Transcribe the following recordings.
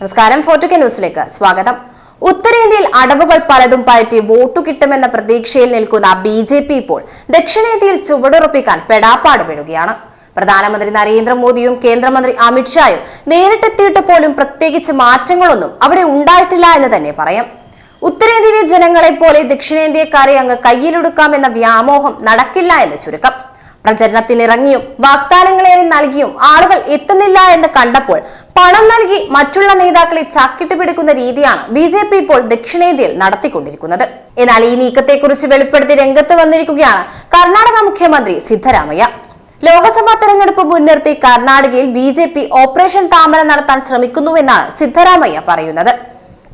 നമസ്കാരം ഫോർട്ടുക്കെ ന്യൂസിലേക്ക് സ്വാഗതം. ഉത്തരേന്ത്യയിൽ അടവുകൾ പലതും പയറ്റി വോട്ടു കിട്ടുമെന്ന പ്രതീക്ഷയിൽ നിൽക്കുന്ന ബി ജെ പി ഇപ്പോൾ ദക്ഷിണേന്ത്യയിൽ ചുവടുറപ്പിക്കാൻ പെടാപ്പാട് വിടുകയാണ് പ്രധാനമന്ത്രി നരേന്ദ്രമോദിയും കേന്ദ്രമന്ത്രി അമിത്ഷായും നേരിട്ടെത്തിയിട്ട് പോലും പ്രത്യേകിച്ച് മാറ്റങ്ങളൊന്നും അവിടെ ഉണ്ടായിട്ടില്ല എന്ന് തന്നെ പറയാം. ഉത്തരേന്ത്യയിലെ ജനങ്ങളെ പോലെ ദക്ഷിണേന്ത്യക്കാരെ അങ്ങ് കയ്യിലൊടുക്കാമെന്ന വ്യാമോഹം നടക്കില്ല എന്ന് ചുരുക്കം. പ്രചരണത്തിനിറങ്ങിയും വാഗ്ദാനങ്ങളേറെ നൽകിയും ആളുകൾ എത്തുന്നില്ല എന്ന് കണ്ടപ്പോൾ പണം നൽകി മറ്റുള്ള നേതാക്കളെ ചാക്കിട്ട് പിടിക്കുന്ന രീതിയാണ് ബി ജെ പി ഇപ്പോൾ ദക്ഷിണേന്ത്യയിൽ നടത്തിക്കൊണ്ടിരിക്കുന്നത്. എന്നാൽ ഈ നീക്കത്തെക്കുറിച്ച് വെളിപ്പെടുത്തി രംഗത്ത് വന്നിരിക്കുകയാണ് കർണാടക മുഖ്യമന്ത്രി സിദ്ധരാമയ്യ. ലോക്സഭാ തെരഞ്ഞെടുപ്പ് മുൻനിർത്തി കർണാടകയിൽ ബി ജെ പി ഓപ്പറേഷൻ താമര നടത്താൻ ശ്രമിക്കുന്നുവെന്നാണ് സിദ്ധരാമയ്യ പറയുന്നത്.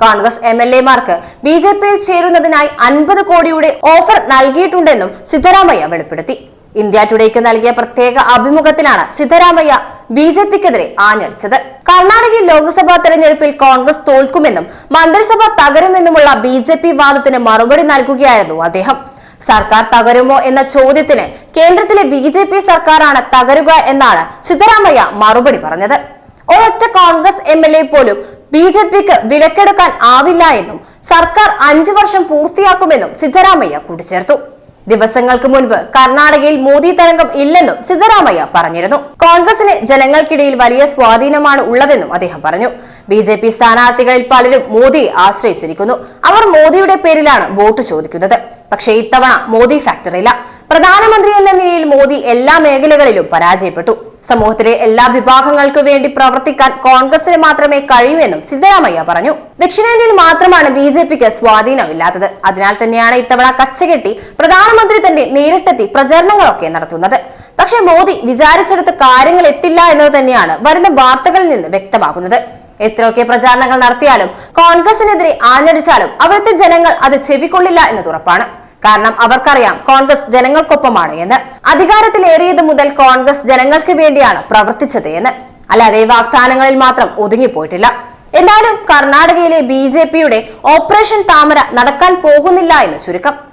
കോൺഗ്രസ് എം എൽ എമാർക്ക് ബി ജെ പിയിൽ ചേരുന്നതിനായി അൻപത് കോടിയുടെ ഓഫർ നൽകിയിട്ടുണ്ടെന്നും സിദ്ധരാമയ്യ വെളിപ്പെടുത്തി. ഇന്ത്യ ടുഡേക്ക് നൽകിയ പ്രത്യേക അഭിമുഖത്തിലാണ് സിദ്ധരാമയ്യ ബി ജെ പിക്കെതിരെ ആഞ്ഞടിച്ചത്. കർണാടകയിൽ ലോക്സഭാ തെരഞ്ഞെടുപ്പിൽ കോൺഗ്രസ് തോൽക്കുമെന്നും മന്ത്രിസഭ തകരുമെന്നുമുള്ള ബി ജെ പി വാദത്തിന് മറുപടി നൽകുകയായിരുന്നു അദ്ദേഹം. സർക്കാർ തകരുമോ എന്ന ചോദ്യത്തിന് കേന്ദ്രത്തിലെ ബി ജെ പി സർക്കാരാണ് തകരുക എന്നാണ് സിദ്ധരാമയ്യ മറുപടി പറഞ്ഞത്. ഒരൊറ്റ കോൺഗ്രസ് എം എൽ എ പോലും ബി ജെ പിക്ക് വിലക്കെടുക്കാൻ ആവില്ല എന്നും സർക്കാർ അഞ്ചു വർഷം പൂർത്തിയാക്കുമെന്നും സിദ്ധരാമയ്യ കൂട്ടിച്ചേർത്തു. ദിവസങ്ങൾക്ക് മുൻപ് കർണാടകയിൽ മോദി തരംഗം ഇല്ലെന്നും സിദ്ധരാമയ്യ പറഞ്ഞിരുന്നു. കോൺഗ്രസിന് ജനങ്ങൾക്കിടയിൽ വലിയ സ്വാധീനമാണ് ഉള്ളതെന്നും അദ്ദേഹം പറഞ്ഞു. ബി ജെ പി സ്ഥാനാർത്ഥികളിൽ പലരും മോദിയെ ആശ്രയിച്ചിരിക്കുന്നു. അവർ മോദിയുടെ പേരിലാണ് വോട്ട് ചോദിക്കുന്നത്. പക്ഷേ ഇത്തവണ മോദി ഫാക്ടറില്ല പ്രധാനമന്ത്രി എന്ന നിലയിൽ മോദി എല്ലാ മേഖലകളിലും പരാജയപ്പെട്ടു. സമൂഹത്തിലെ എല്ലാ വിഭാഗങ്ങൾക്കു വേണ്ടി പ്രവർത്തിക്കാൻ കോൺഗ്രസിന് മാത്രമേ കഴിയൂ എന്നും സിദ്ധരാമയ്യ പറഞ്ഞു. ദക്ഷിണേന്ത്യയിൽ മാത്രമാണ് ബി ജെ പിക്ക് സ്വാധീനമില്ലാത്തത്. അതിനാൽ തന്നെയാണ് ഇത്തവണ കച്ചകെട്ടി പ്രധാനമന്ത്രി തന്നെ നേരിട്ടെത്തി പ്രചരണങ്ങളൊക്കെ നടത്തുന്നത്. പക്ഷേ മോദി വിചാരിച്ചെടുത്ത് കാര്യങ്ങൾ എത്തില്ല എന്നത് തന്നെയാണ് വരുന്ന വാർത്തകളിൽ നിന്ന് വ്യക്തമാകുന്നത്. എത്രയൊക്കെ പ്രചാരണങ്ങൾ നടത്തിയാലും കോൺഗ്രസിനെതിരെ ആഞ്ഞടിച്ചാലും അവിടുത്തെ ജനങ്ങൾ അത് ചെവിക്കൊള്ളില്ല എന്നത് ഉറപ്പാണ്. കാരണം അവർക്കറിയാം കോൺഗ്രസ് ജനങ്ങൾക്കൊപ്പമാണ് എന്ന്. അധികാരത്തിലേറിയത് മുതൽ കോൺഗ്രസ് ജനങ്ങൾക്ക് വേണ്ടിയാണ് പ്രവർത്തിച്ചത് എന്ന്. അല്ലാതെ വാഗ്ദാനങ്ങളിൽ മാത്രം ഒതുങ്ങിപ്പോയിട്ടില്ല. എന്നാലും കർണാടകയിലെ ബി ജെ പിയുടെ ഓപ്പറേഷൻ താമര നടക്കാൻ പോകുന്നില്ല എന്ന് ചുരുക്കം.